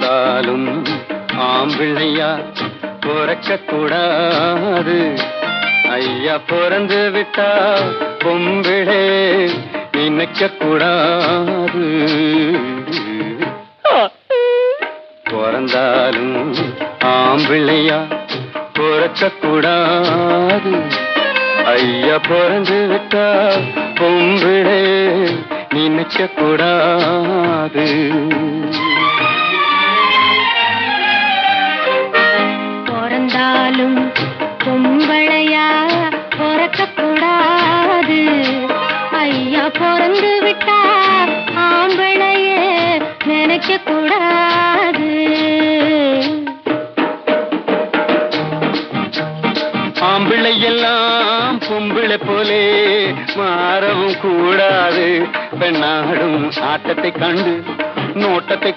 பிறந்தாலும் ஆம்பிள்ளையா பிறக்க கூடாது ஐயா பிறந்து விட்டா பொம்பிளே நினைக்க கூடாது பிறந்தாலும் ஆம்பிள்ளையா பிறக்க கூடாது ஐயா பிறந்து விட்டா பொம்பிளே நினைக்க கூடாது பொம்பளையா பிறக்கக்கூடாது. ஐயா பிறந்து விட்டா ஆம்பளையே நினைக்க கூடாது ஆம்பிள்ளை எல்லாம் பொம்பிளை போலே மாறவும் கூடாது. பெண்ணாடும் ஆட்டத்தை கண்டு நோட்டத்தை